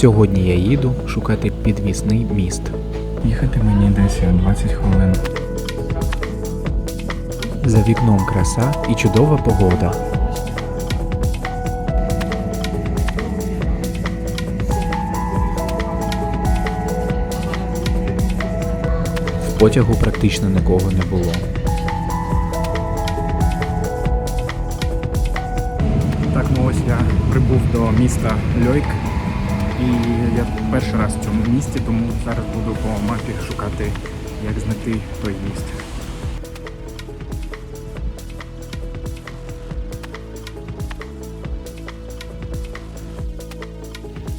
Сьогодні я їду шукати підвісний міст. Їхати мені десь 20 хвилин. За вікном краса і чудова погода. В потягу практично нікого не було. Так, ну ось я прибув до міста Льойк. І я перший раз в цьому місті, тому зараз буду по мапі шукати, як знайти той міст.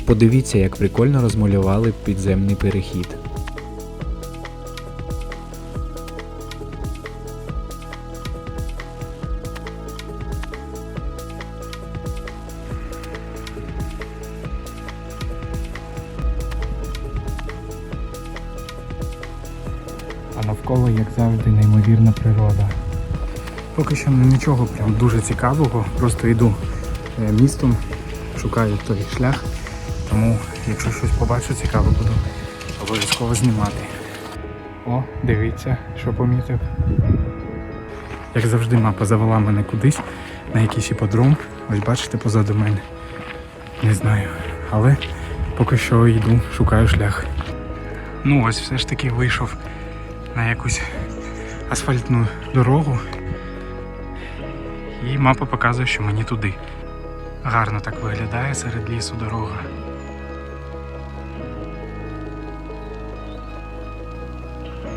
Подивіться, як прикольно розмалювали підземний перехід. А навколо, як завжди, неймовірна природа. Поки що нічого прям дуже цікавого, просто йду е, містом, шукаю той шлях. Тому, якщо щось побачу цікаве, буду обов'язково знімати. О, дивіться, що помітив. Як завжди, мапа завела мене кудись на якийсь іподром. Ось бачите позаду мене. Не знаю. Але поки що йду, шукаю шлях. Ну ось все ж таки вийшов на якусь асфальтну дорогу. І мапа показує, що мені туди. Гарно так виглядає серед лісу дорога.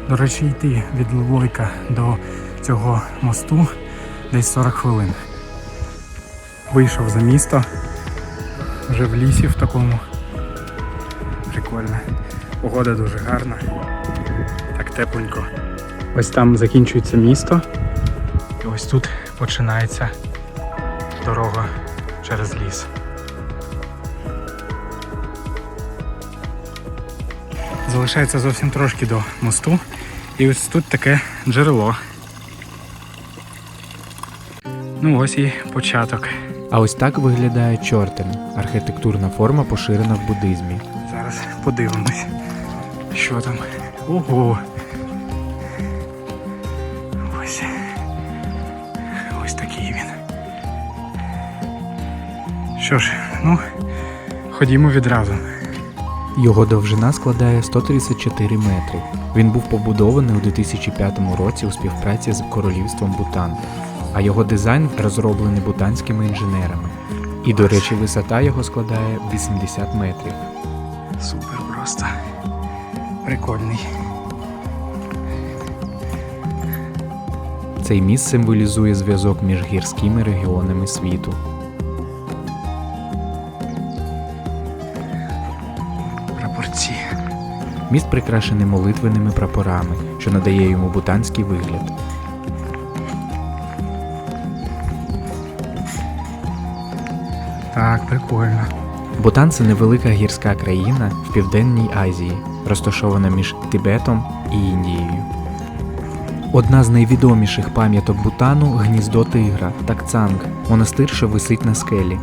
До речі, йти від Лойка до цього мосту десь 40 хвилин. Вийшов за місто, вже в лісі в такому. Прикольно. Погода дуже гарна. Тепленько. Ось там закінчується місто. І ось тут починається дорога через ліс. Залишається зовсім трошки до мосту. І ось тут таке джерело. Ну ось і початок. А ось так виглядає чортен архітектурна форма, поширена в буддизмі. Зараз подивимось, що там. Ого. Ось. Ось такий він. Що ж, ну, ходімо відразу. Його довжина складає 134 метри. Він був побудований у 2005 році у співпраці з королівством Бутан, а його дизайн розроблений бутанськими інженерами. І, до речі, висота його складає 80 метрів. Супер просто. Прикольний. Цей міст символізує зв'язок між гірськими регіонами світу. Прапорці. Міст прикрашений молитвеними прапорами, що надає йому бутанський вигляд. Так, прикольно. Бутан це невелика гірська країна в Південній Азії, розташована між Тибетом і Індією. Одна з найвідоміших пам'яток Бутану гніздо тигра Такцанг, монастир, що висить на скелі.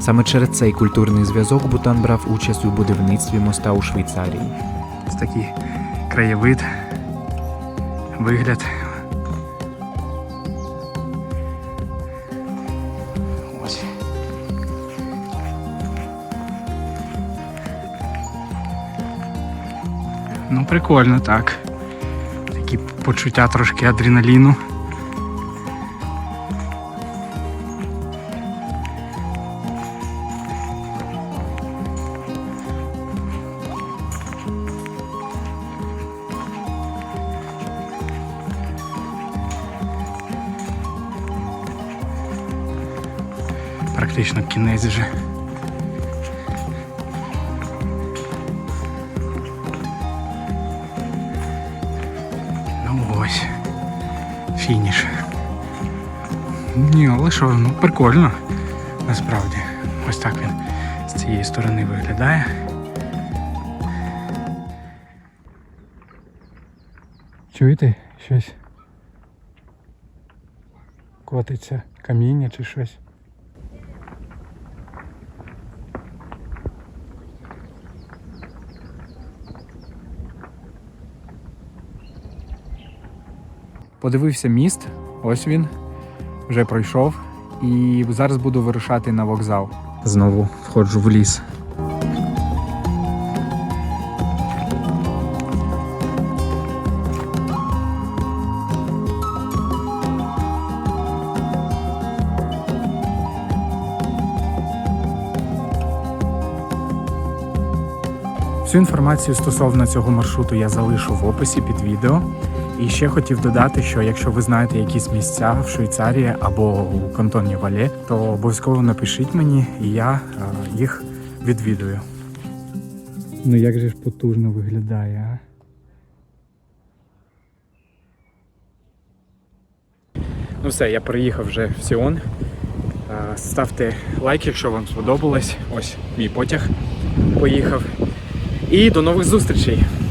Саме через цей культурний зв'язок Бутан брав участь у будівництві моста у Швейцарії. Ось такий краєвид. Вигляд. Ось. Ну, прикольно, так. Почуття трошки адреналіну. Практично кінець вже. Фініш. Ні, але що, ну прикольно. Насправді. Ось так він з цієї сторони виглядає. Чуєте щось? Котиться каміння чи щось? Подивився міст, ось він, вже пройшов, і зараз буду вирушати на вокзал. Знову входжу в ліс. Всю інформацію стосовно цього маршруту я залишу в описі під відео. І ще хотів додати, що якщо ви знаєте якісь місця в Швейцарії або у кантоні Вале, то обов'язково напишіть мені, і я е, їх відвідую. Ну як же ж потужно виглядає, а? Ну все, я приїхав вже в Сіон. Е, Ставте лайк, якщо вам сподобалось. Ось мій потяг поїхав. І до нових зустрічей!